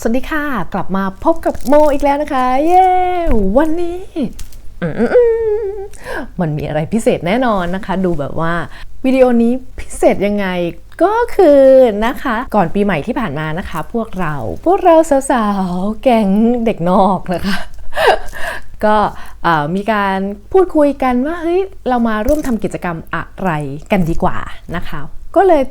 สวัสดีค่ะ กลับมาพบกับโมอีกแล้วนะคะ เย้ วันนี้มันมีอะไรพิเศษแน่นอนนะคะ ดูแบบว่าวิดีโอนี้พิเศษยังไงก็คือนะคะก่อนปีใหม่ที่ผ่านมานะคะ พวกเราพวกเราสาวๆแก๊งเด็กนอกนะคะก็มีการพูดคุยกันว่าเฮ้ยเรามาร่วมทำกิจกรรมอะไรกันดีกว่านะคะ ก็เลย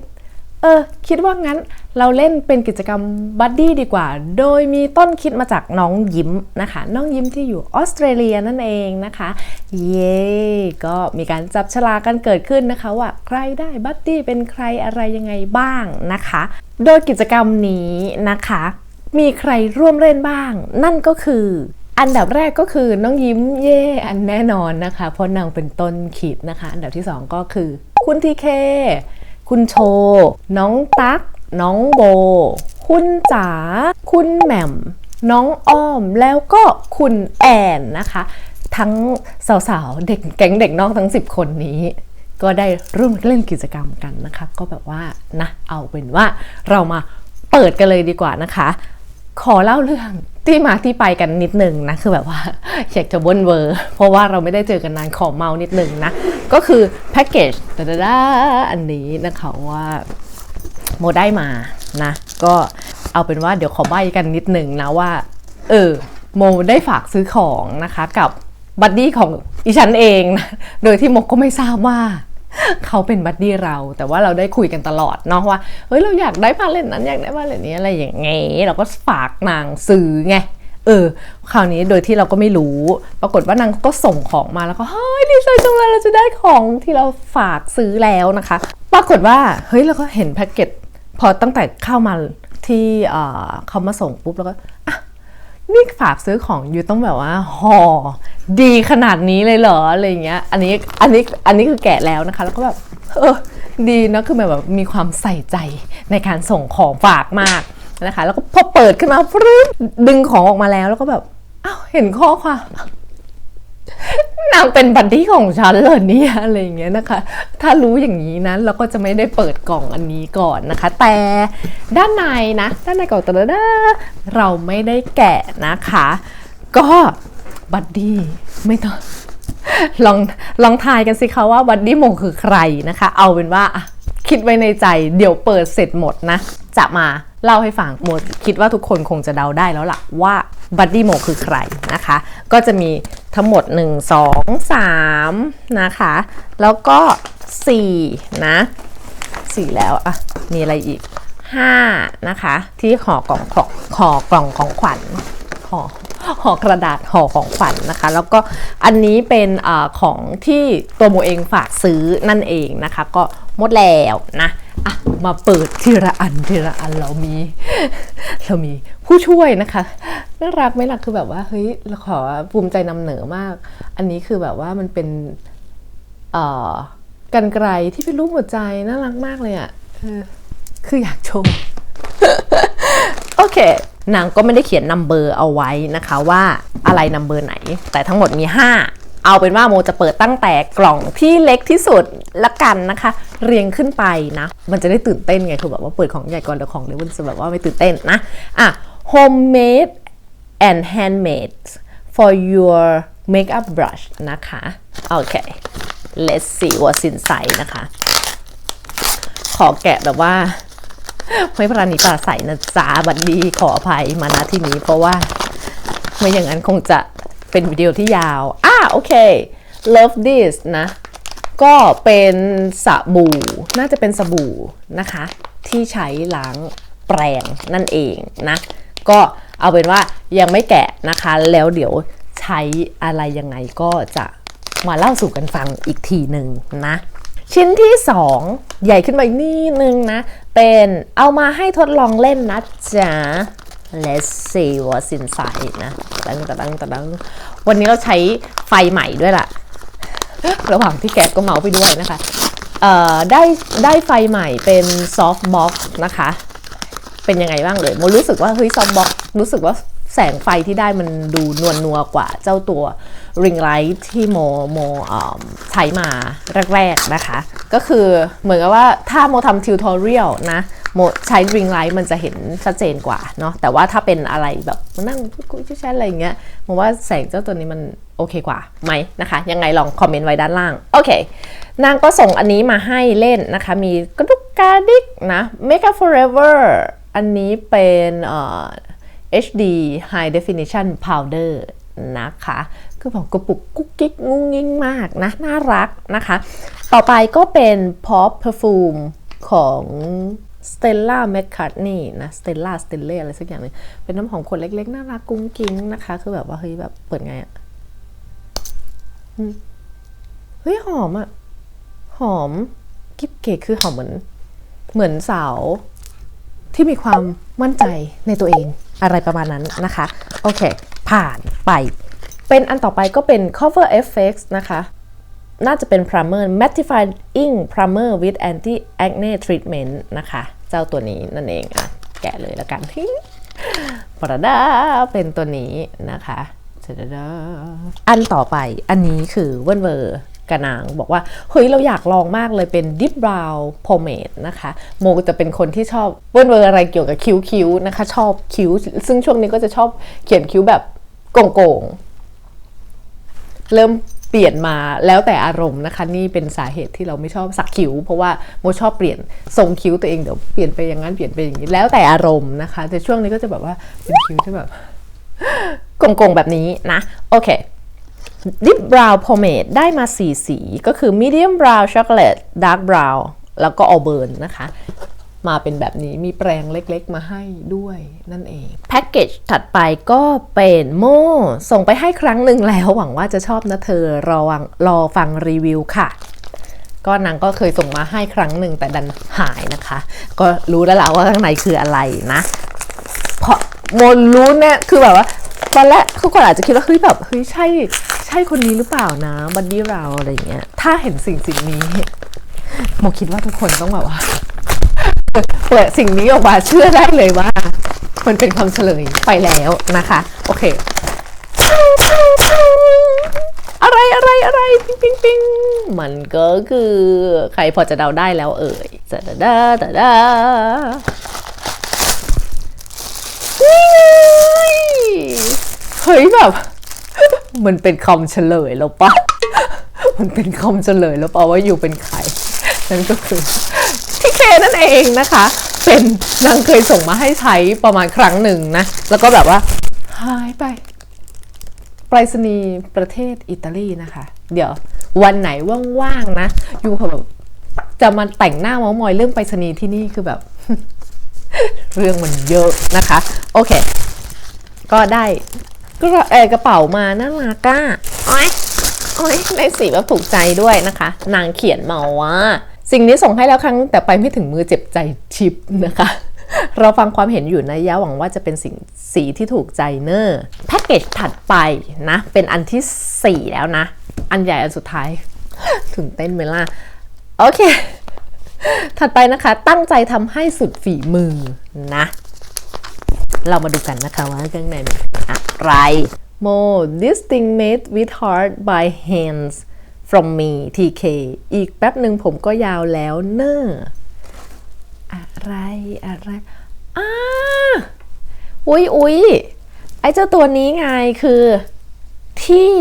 เออคิดว่างั้นเราเล่นเป็นกิจกรรมบัดดี้ดีกว่า โดยมีต้นคิดมาจากน้องยิ้มนะคะ น้องยิ้มที่อยู่ออสเตรเลียนั่นเองนะคะ เย้ก็มีการจับฉลากกันเกิดขึ้นนะคะว่าใครได้บัดดี้เป็นใครอะไรยังไงบ้างนะคะ โดยกิจกรรมนี้นะคะ มีใครร่วมเล่นบ้าง นั่นก็คืออันดับแรกก็คือน้องยิ้มเย่อันแน่นอนนะคะ เพราะนางเป็นต้นขีดนะคะ อันดับที่สองก็คือคุณทีเค คุณโช น้องตั๊ก น้องโบ คุณจ๋า คุณแหม่ม น้องอ้อม แล้วก็คุณแอนนะคะ ทั้งสาวๆ เด็กแก๊งเด็กนอกทั้ง 10 คนนี้ ก็ได้ร่วมเล่นกิจกรรมกันนะคะ ก็แบบว่านะ เอาเป็นว่าเรามาเปิดกันเลยดีกว่านะคะ ขอเล่าเรื่อง ที่มาที่ไปกันนิดนึงนะคือแบบว่าอยากจะบนเวอร์ เพราะว่าเราไม่ได้เจอกันนานขอเมานิดนึงนะ ก็คือแพ็กเกจดาดาอันนี้นะคะว่าโมได้มานะ ก็เอาเป็นว่าเดี๋ยวขอใบกันนิดนึงนะว่า เออโมได้ฝากซื้อของนะคะกับบัดดี้ของอีฉันเองนะโดยที่โมก็ไม่ทราบว่า เขาเป็นบัดดี้เรา แต่ว่าเราได้คุยกันตลอดเนาะว่า เฮ้ยเราอยากได้ผ้าเลนนั้นอยากได้ผ้าเลนนี้อะไรอย่างเงี้ยเราก็ฝากนางซื้อไงเออคราวนี้โดยที่เราก็ไม่รู้ ปรากฏว่านางก็ส่งของมาแล้วก็เฮ้ยดีใจจังเลยเราจะได้ของที่เราฝากซื้อแล้วนะคะ ปรากฏว่าเฮ้ยเราก็เห็นแพ็กเกจพอตั้งแต่เข้ามาที่เเขามาส่งปุ๊บแล้วก็อะ นี่ฝากซื้อของอยู่ต้องแบบว่าห่อดีขนาดนี้เลยเหรออะไรเงี้ย อันนี้อันนี้อันนี้คือแกะแล้วนะคะ แล้วก็แบบเออดีนะคือแบบมีความใส่ใจในการส่งของฝากมากนะคะ แล้วก็พอเปิดขึ้นมาฟรึ้งดึงของออกมาแล้วแล้วก็แบบอ้าวเห็นข้อความ นางเป็นบัดดี้ของฉันเลยเนี่ยอะไรอย่างเงี้ยนะคะ ถ้ารู้อย่างนี้นะเราก็จะไม่ได้เปิดกล่องอันนี้ก่อนนะคะ แต่ด้านในนะ ด้านในกล่องตะดาเราไม่ได้แกะนะคะ ก็บัดดี้ไม่ต้องลองลองทายกันสิคะว่าบัดดี้โมคือใครนะคะ เอาเป็นว่าอะ คิดไว้ในใจเดี๋ยวเปิดเสร็จหมดนะ จะมาเล่าให้ฟังหมด คิดว่าทุกคนคงจะเดาได้แล้วล่ะว่าบัดดี้โมคือใครนะคะ ก็จะมีทั้งหมด 1 2 3 นะคะ แล้วก็ 4 นะ 4 แล้วอะมีอะไรอีก 5 นะคะ ที่ห่อกล่องของห่อกล่องของขวัญห่อห่อกระดาษห่อของขวัญนะคะ แล้วก็อันนี้เป็นอของที่ตัวโมเองฝากซื้อนั่นเองนะคะ ก็ หมดแล้วนะอะมาเปิดทีละอันทีละอันเรามี เรามีผู้ช่วยนะคะน่ารักไหมล่ะคือแบบว่าเฮ้ยเราขอภูมิใจนำเหนือมาก อันนี้คือแบบว่ามันเป็นเอ่อกันไกลที่เป็นรูปหัวใจน่ารักมากเลยอะ่ะคืออยากชว์โอเคนางก็ไม่ได้เขียนนัมเบอร์เอาไว้นะคะว่าอะไรนัมเบอร์ไหน แต่ทั้งหมดมี 5 เอาเป็นว่าโมจะเปิดตั้งแต่กล่องที่เล็กที่สุดละกันนะคะ เรียงขึ้นไปนะ มันจะได้ตื่นเต้นไงคือแบบว่าเปิดของใหญ่ก่อนเดี๋ยวของเล็กมันจะแบบว่าไม่ตื่นเต้นนะอะ homemade and handmade for your makeup brush นะคะ โอเค let's see what's inside นะคะ ขอแกะแบบว่า ไม่ปราณีปราใสนะจ๊ะบัดดีขออภัยมาณที่นี้เพราะว่า ไม่อย่างนั้นคงจะ เป็นวิดีโอที่ยาว อะโอเค love this นะ ก็เป็นสบู่ น่าจะเป็นสบู่นะคะ ที่ใช้ล้างแปรงนั่นเองนะ ก็เอาเป็นว่ายังไม่แกะนะคะ แล้วเดี๋ยวใช้อะไรยังไงก็จะมาเล่าสู่กันฟังอีกทีหนึ่งนะ ชิ้นที่ 2 ใหญ่ขึ้นมาอีกนิดนึงนะ เป็นเอามาให้ทดลองเล่นนะจ๊ะ Let's see what's inside นะตังตังตัง วันนี้เราใช้ไฟใหม่ด้วยล่ะ ระหว่างที่แกะก็เมาไปด้วยนะคะได้ได้ไฟใหม่เป็นซอฟต์บ็อกนะคะ เป็นยังไงบ้างเลยโมรู้สึกว่าเฮ้ยซอฟต์บ็อกรู้สึกว่าแสงไฟที่ได้มันดูนวลนัวกว่าเจ้าตัว ring light ที่โมโมใช้มาแรกๆนะคะ ก็คือเหมือนกับว่าถ้าโมทำทิวทอเรียลนะ โมใช้ ring light มันจะเห็นชัดเจนกว่าเนาะแต่ว่าถ้าเป็นอะไรแบบนั่งพูดคุยแชทอะไรอย่างเงี้ยโมว่าแสงเจ้าตัวนี้มันโอเคกว่าไหมนะคะ ยังไงลองคอมเมนต์ไว้ด้านล่าง โอเค นางก็ส่งอันนี้มาให้เล่นนะคะ มีกระดุกกาดิกนะ Make up Forever อันนี้เป็นเอ่อ HD High Definition Powder นะคะคือแบบกระปุกกุ๊กกิ๊กงุ้งงิ้งมากนะ น่ารักนะคะ ต่อไปก็เป็น Pop Perfume ของ Stella McCartney นะ Stella Stella อะไรสักอย่างหนึงเป็นน้ำหอมขวดเล็กๆ น่ารักกุ้งกิ้งนะคะ คือแบบว่าเฮ้ยแบบเปิดไงอะเฮ้ยหอมอะหอมกิ๊บเก๋คือหอมเหมือน เหมือนสาวที่มีความมั่นใจในตัวเองอะไรประมาณนั้นนะคะ โอเค ผ่านไป เป็นอันต่อไปก็เป็น cover effects นะคะ น่าจะเป็น primer mattifying primer with anti acne treatment นะคะ เจ้าตัวนี้นั่นเองอะแกะเลยแล้วกันปรดาเป็นตัวนี้นะคะอันต่อไปอันนี้คือเว่นเวอร์กระนางบอกว่า เฮ้ย เราอยากลองมากเลยเป็น Deep Brow Pomade นะคะ โมจะเป็นคนที่ชอบเว่นเวอร์อะไรเกี่ยวกับคิ้วคิ้วๆนะคะ ชอบคิ้ว ซึ่งช่วงนี้ก็จะชอบเขียนคิ้วแบบโก่งๆ เริ่ม เปลี่ยนมาแล้วแต่อารมณ์นะคะ นี่เป็นสาเหตุที่เราไม่ชอบสักคิ้ว เพราะว่าโมชอบเปลี่ยนทรงคิ้วตัวเองเดี๋ยวเปลี่ยนไปอย่างนั้นเปลี่ยนไปอย่างนี้แล้วแต่อารมณ์นะคะ แต่ช่วงนี้ก็จะแบบว่าเป็นคิ้วที่แบบโก่งๆแบบนี้นะโอเค Deep Brow Pomade ได้มา 4 สี ก็คือ Medium Brown Chocolate Dark Brown แล้วก็ Auburn นะคะ มาเป็นแบบนี้มีแปรงเล็กๆ มาให้ด้วยนั่นเองแพ็กเกจถัดไปก็เป็นโมส่งไปให้ครั้งหนึ่งแล้วหวังว่าจะชอบนะเธอรอวังรอฟังรีวิวค่ะก็นางก็เคยส่งมาให้ครั้งหนึ่งแต่ดันหายนะคะ ก็รู้แล้วล่ะว่าข้างในคืออะไรนะ เพราะโมรู้เนี่ยคือแบบว่าตอนแรกทุกคนอาจจะคิดว่าเฮ้ยแบบเฮ้ยใช่ใช่คนนี้หรือเปล่านะบัดดี้เราอะไรอย่างเงี้ยถ้าเห็นสิ่งสิ่งนี้โมคิดว่าทุกคนต้องแบบว่า เปิดสิ่งนี้ออกมาเชื่อได้เลยว่า มันเป็นคำเฉลยไปแล้วนะคะ โอเค อะไรอะไรอะไรปิ๊งปิ๊งปิ๊งมันก็คือใครพอจะเดาได้แล้วเอ่ยจะดาดาดาดานี่ไงเฮ้ยแบบ มันเป็นคำเฉลยแล้วปะมันเป็นคำเฉลยแล้วปะว่าอยู่เป็นใครนั่นก็คือ นั่นเองนะคะ เป็นนางเคยส่งมาให้ใช้ประมาณครั้งหนึ่งนะ แล้วก็แบบว่าหายไปไปรษณีย์ประเทศอิตาลีนะคะ เดี๋ยววันไหนว่างๆนะยูเขาแบบจะมาแต่งหน้าเมามอยเรื่องไปรษณีย์ที่นี่คือแบบ เรื่องมันเยอะนะคะ โอเค ก็ได้ก็เออกระเป๋ามาน่ารักอะโอ้ยโอ้ยได้สีแบบถูกใจด้วยนะคะ นางเขียนมาว่า สิ่งนี้ส่งให้แล้วครั้งแต่ไปไม่ถึงมือเจ็บใจชิปนะคะ เราฟังความเห็นอยู่นะยะหวังว่าจะเป็นสิ่งสีที่ถูกใจเนอร์แพ็กเกจถัดไปนะ เป็นอันที่ 4 แล้วนะ อันใหญ่อันสุดท้ายถึงเต้นไหมล่ะโอเค ถัดไปนะคะตั้งใจทำให้สุดฝีมือนะ เรามาดูกันนะคะว่าข้างในมันคืออะไร Mo this thing made with heart by hands from me TK อีกแป๊บหนึ่งผมก็ยาวแล้วเนอะอะไร อะไรอ้าอุ๊ยอุ๊ยไอ้เจ้าตัวนี้ไงคือที่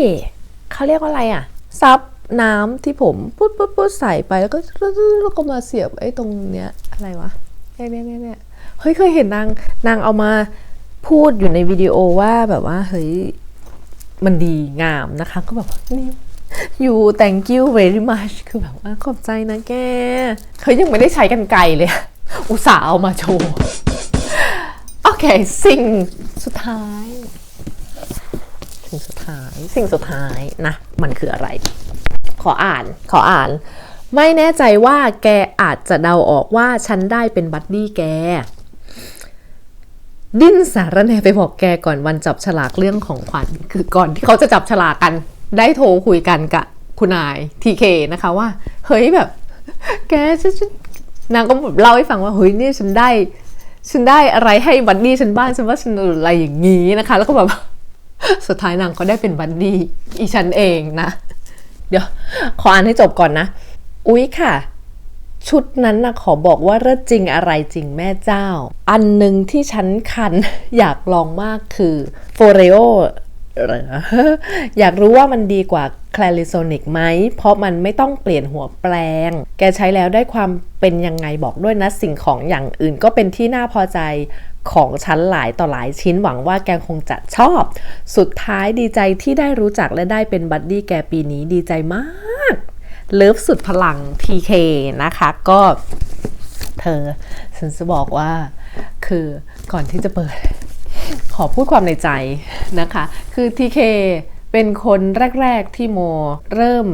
เขาเรียกว่าอะไรอะซับน้ำที่ผมปุ๊บปุ๊บปุ๊บใส่ไปแล้วก็แล้วก็มาเสียบไอ้ตรงเนี้ยอะไรวะเนี่ยเนี่ยเนี่ยเฮ้ยเคยเห็นนางนางเอามาพูดอยู่ในวิดีโอว่าแบบว่าเฮ้ยมันดีงามนะคะ ก็แบบว่านี่ you thank you very much คือแบบว่าขอบใจนะแกเขายังไม่ได้ใช้กันไกลเลย อุตส่าห์เอามาโชว์ โอเค สิ่งสุดท้าย สิ่งสุดท้าย สิ่งสุดท้ายนะ มันคืออะไร ขออ่าน ขออ่าน ไม่แน่ใจว่าแกอาจจะเดาออกว่าฉันได้เป็นบัดดี้แกดิ้นสารแหนไปบอกแกก่อนวันจับฉลากเรื่องของขวัญ คือก่อนที่เขาจะจับฉลากกัน ได้โทรคุยกันกับคุณนายทีเคนะคะว่า เฮ้ยแบบ แกฉันนนางก็แบบเล่าให้ฟังว่าเฮ้ยเนี่ยฉันได้ ฉันได้อะไรให้บัดดี้ฉันบ้างฉันว่าฉันอะไรอย่างนี้นะคะ แล้วก็แบบสุดท้ายนางก็ได้เป็นบัดดี้อีฉันเองนะ เดี๋ยว ขออ่านให้จบก่อนนะ อุ๊ยค่ะ ชุดนั้นนะขอบอกว่าเลิศจริงอะไรจริงแม่เจ้า อันหนึ่งที่ฉันคันอยากลองมากคือโฟเรโอ อยากรู้ว่ามันดีกว่าคล a ริโซนิกไหม เพราะมันไม่ต้องเปลี่ยนหัวแปลง แกใช้แล้วได้ความเป็นยังไงบอกด้วยนะ สิ่งของอย่างอื่นก็เป็นที่น่าพอใจของฉันหลายต่อหลายชิ้นหวังว่าแกคงจะชอบ สุดท้ายดีใจที่ได้รู้จักและได้เป็นบัดดี้แกปีนี้ดีใจมาก เลิฟสุดพลัง TK นะคะก็เธอฉันจะบอกว่าคือก่อนที่จะเปิด ขอพูดความในใจนะคะ คือ TK เป็นคนแรก ๆ ที่โมเริ่ม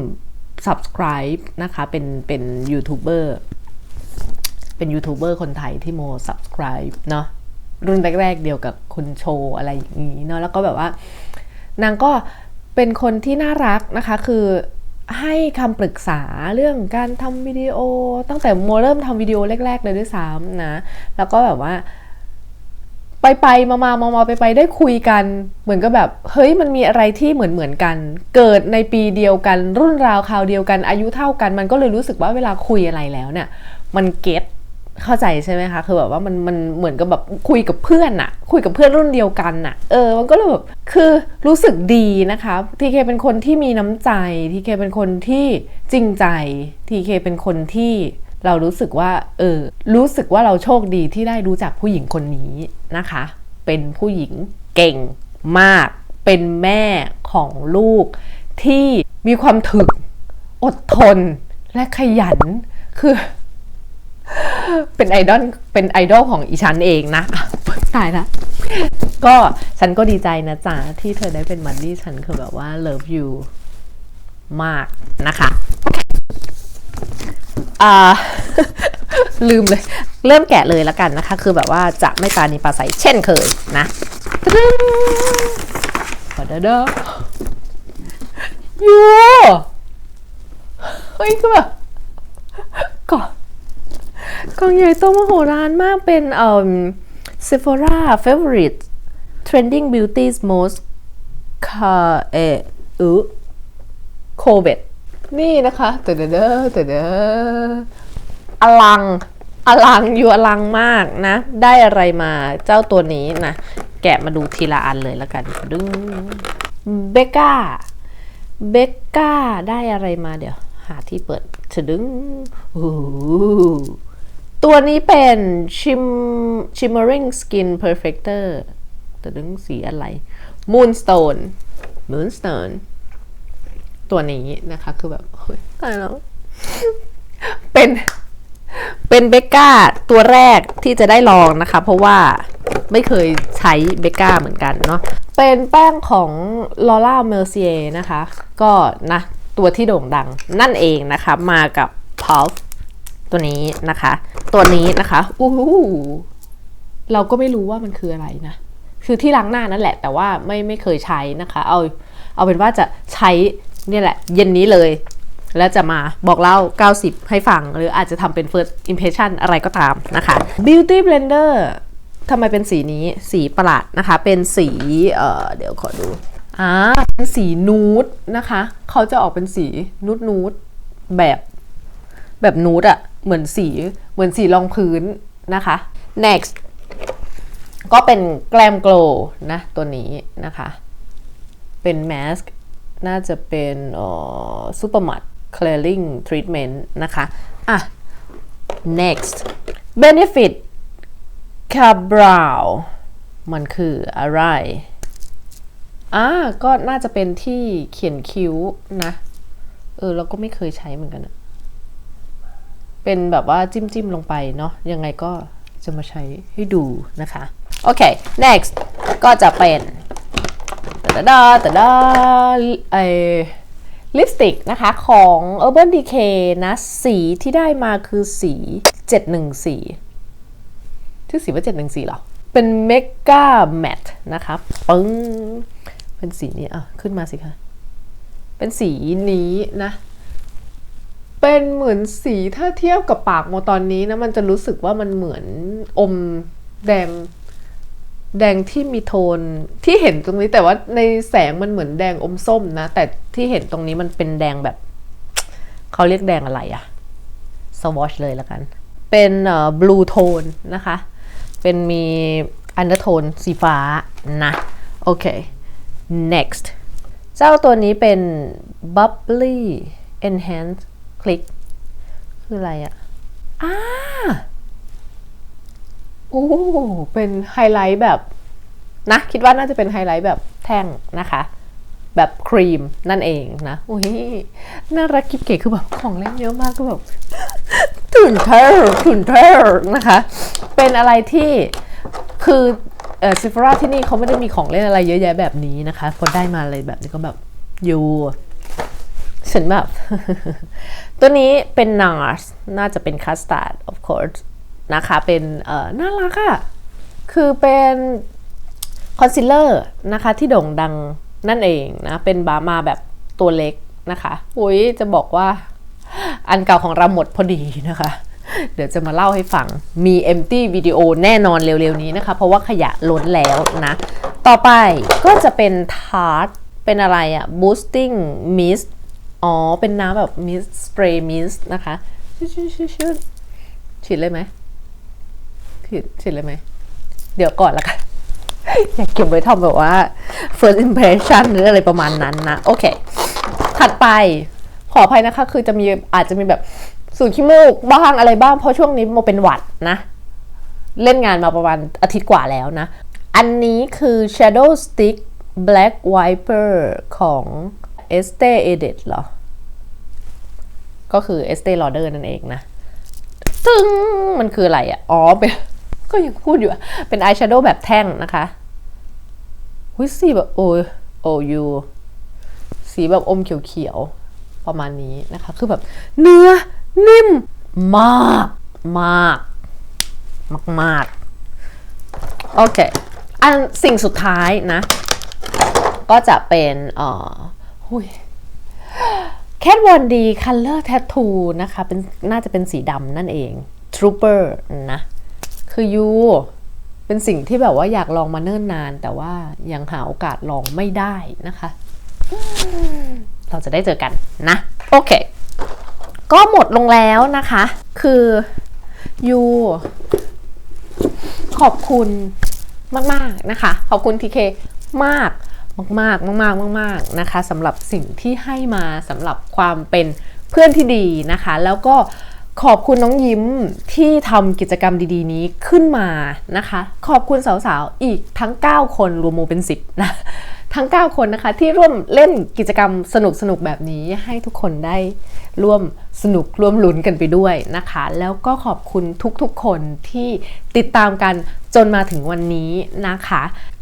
subscribe นะคะ เป็นเป็นยูทูบเบอร์เป็นยูทูบเบอร์คนไทยที่โม subscribe เนาะรุ่นแรก ๆ เดียวกับคุณโชว์อะไรอย่างนี้เนาะแล้วก็แบบว่านางก็เป็นคนที่น่ารักนะคะ คือให้คำปรึกษาเรื่องการทำวิดีโอ ตั้งแต่โมเริ่มทำวิดีโอแรก ๆ เลยด้วยซ้ำนะ แล้วก็แบบว่า ไปไปมามามามาไปไปได้คุยกัน เหมือนกับแบบ เฮ้ยมันมีอะไรที่เหมือนเหมือนกัน เกิดในปีเดียวกัน รุ่นราวคราวเดียวกันอายุเท่ากัน มันก็เลยรู้สึกว่าเวลาคุยอะไรแล้วเนี่ย มันเก็ตเข้าใจใช่ไหมคะ คือแบบว่ามันมันเหมือนกับแบบคุยกับเพื่อนอะคุยกับเพื่อนรุ่นเดียวกันอะเออ มันก็เลยแบบคือรู้สึกดีนะคะทีเคเป็นคนที่มีน้ำใจทีเคเป็นคนที่จริงใจทีเคเป็นคนที่ เรารู้สึกว่าเออรู้สึกว่าเราโชคดีที่ได้รู้จักผู้หญิงคนนี้นะคะ เป็นผู้หญิงเก่งมาก เป็นแม่ของลูก ที่มีความถึก อดทนและขยันคือเป็นไอดอลเป็นไอดอลของอีฉันเองนะอะตายละก็ฉันก็ดีใจนะจ๊ะ ที่เธอได้เป็นมันดี้ฉันคือแบบว่า love you มากนะคะอ่า ลืมเลย เริ่มแกะเลยแล้วกันนะคะ คือแบบว่าจะไม่ตานีปลาใสเช่นเคยนะตะดึ้งปะดะดะยูเฮ้ยคือแบบก่อนกล่องใหญ่โตมโหฬารมากเป็นเอ่อ Sephora favorite trending beauty's most คาเออโคเวต นี่นะคะเตเดเดเตเดอลังอลังอยู่อลังมากนะ ได้อะไรมาเจ้าตัวนี้นะแกะมาดูทีละอันเลยแล้วกันดึงเบก้าเบก้าได้อะไรมาเดี๋ยว หาที่เปิดจะดึงโอ้ตัวนี้เป็น Shim shimmering skin perfector จะดึงสีอะไร moonstone moonstone ตััวนี้นะคะ คือแบบเฮ้ยตายแล้วเป็น เป็นเบก้าตัวแรกที่จะได้ลองนะคะ เพราะว่าไม่เคยใช้เบก้าเหมือนกันเนาะเป็นแป้งของ Laura Mercier นะคะ ก็นะ ตัวที่โด่งดังนั่นเองนะคะ มากับ Puff ตัวนี้นะคะ ตัวนี้นะคะอู้หูเราก็ไม่รู้ว่ามันคืออะไรนะ คือที่ล้างหน้านั่นแหละ แต่ว่าไม่ไม่เคยใช้นะคะ เอาเอาเป็นว่าจะใช้ นี่ยแหละ เย็นนี้เลย แล้วจะมาบอกเล่า 90 ให้ฟัง หรืออาจจะทำเป็น first impression อะไรก็ตามนะคะ beauty blender ทำไมเป็นสีนี้สีประหลาดนะคะ เป็นสีเออเดี๋ยวขอดูอ่าเป็นสีนูดนะคะ เขาจะออกเป็นสีนูดนูดแบบแบบนูดอะเหมือนสีเหมือนสีรองพื้นนะคะ next ก็เป็นแกลมโกลนะตัวนี้นะคะ เป็นแมสก์ น่าจะเป็นซูเปอร์มัด clearing treatment นะคะ อะ next benefit cabral มันคืออะไรอ่าก็น่าจะเป็นที่เขียนคิ้วนะ เออ เราก็ไม่เคยใช้เหมือนกันอะเป็นแบบว่าจิ้มจิ้มลงไปเนาะ ยังไงก็จะมาใช้ให้ดูนะคะ โอเค next ก็จะเป็น ตะดาตะดาไอลิปสติกนะคะของ Urban Decay นะ สีที่ได้มาคือสี 714 ชื่อสีว่า 714เหรอ เป็น Mega Matte นะคะปึ้งเป็นสีนี้อะ ขึ้นมาสิคะเป็นสีนี้นะ เป็นเหมือนสีถ้าเทียบกับปากโมตอนนี้นะ มันจะรู้สึกว่ามันเหมือนอมแดง แดงที่มีโทนที่เห็นตรงนี้แต่ว่าในแสงมันเหมือนแดงอมส้มนะ แต่ที่เห็นตรงนี้มันเป็นแดงแบบเขาเรียกแดงอะไรอะสวอชเลยแล้วกัน เป็นเอ่อบลูโทนนะคะ เป็นมีอันเดอร์โทนสีฟ้านะ โอเค next เจ้าตัวนี้เป็น bubbly enhance click คืออะไรอะอ่า โอ้เป็นไฮไลท์แบบนะคิดว่าน่าจะเป็นไฮไลท์แบบแท่งนะคะ แบบครีมนั่นเองนะอุ้ยน่ารักกิ๊บเก๋คือแบบของเล่นเยอะมากก็แบบตื่นเต้นตื่นเต้นนะคะ เป็นอะไรที่คือเออซิฟราที่นี่เขาไม่ได้มีของเล่นอะไรเยอะแยะแบบนี้นะคะพอได้มาอะไรแบบนี้ก็แบบอยู่ฉันแบบ ตัวนี้เป็น NARS น่าจะเป็น custard of course นะคะ เป็นน่ารักอะคือเป็นคอนซีลเลอร์นะคะที่โด่งดังนั่นเองนะ เป็นบามาแบบตัวเล็กนะคะอุ้ยจะบอกว่าอันเก่าของเราหมดพอดีนะคะ เดี๋ยวจะมาเล่าให้ฟัง มี empty วิดีโอแน่นอนเร็วๆนี้นะคะ เพราะว่าขยะล้นแล้วนะ ต่อไปก็จะเป็น tart เป็นอะไรอะ boosting mist อ๋อ เป็นน้ำแบบ mist spray mist นะคะชืดชืดชืดชืดฉีดเลยไหม ฉีดฉีดเลยไหม เดี๋ยวก่อนละกัน อยากเก็บไว้ทำแบบว่า first impression หรืออะไรประมาณนั้นนะ โอเค ถัดไปขออภัยนะคะ คือจะมีอาจจะมีแบบสูดขี้มูกบ้างอะไรบ้าง เพราะช่วงนี้โมเป็นหวัดนะ เล่นงานมาประมาณอาทิตย์กว่าแล้วนะ อันนี้คือ Shadow Stick Black Wiper ของ Estee Edit เหรอ ก็คือ Estee Lauder นั่นเองนะตึงมันคืออะไรอะ อ๋อเป็น ก็ยังพูดอยู่เป็นอายแชโดว์แบบแท่งนะคะหุยสีแบบโอโอยูสีแบบอมเขียวๆ ประมาณนี้นะคะ คือแบบเนื้อนิ่มมากมากมากมากๆโอเค อันสิ่งสุดท้ายนะ ก็จะเป็นเอ่อหุยแคทวอนดีคัลเลอร์แททูนะคะ เป็นน่าจะเป็นสีดำนั่นเอง Trooper นะ คือยูเป็นสิ่งที่แบบว่าอยากลองมาเนิ่นนาน แต่ว่ายังหาโอกาสลองไม่ได้นะคะ เราจะได้เจอกันนะ โอเค ก็หมดลงแล้วนะคะ คือยูขอบคุณมาก ๆ นะคะ ขอบคุณทีเคมากมากๆมากๆมากๆนะคะสำหรับสิ่งที่ให้มาสำหรับความเป็นเพื่อนที่ดีนะคะ แล้วก็ ขอบคุณน้องยิ้มที่ทำกิจกรรมดีๆ นี้ขึ้นมานะคะ ขอบคุณสาวๆ อีกทั้ง 9 คนรวมโมเป็น 10 นะ ทั้ง 9 คนนะคะที่ร่วมเล่นกิจกรรมสนุกๆแบบนี้ให้ทุกคนได้ร่วมสนุกร่วมลุ้นกันไปด้วยนะคะ แล้วก็ขอบคุณทุกๆคนที่ติดตามกันจนมาถึงวันนี้นะคะ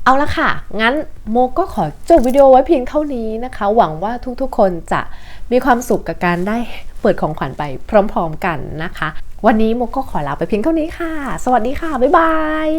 เอาละค่ะ งั้นโมก็ขอจบวิดีโอไว้เพียงเท่านี้นะคะ หวังว่าทุกๆ คนจะมีความสุขกับการได้เปิดของขวัญไปพร้อม ๆ กันนะคะ วันนี้โมก็ขอลาไปเพียงเท่านี้ค่ะ สวัสดีค่ะ บ๊ายบาย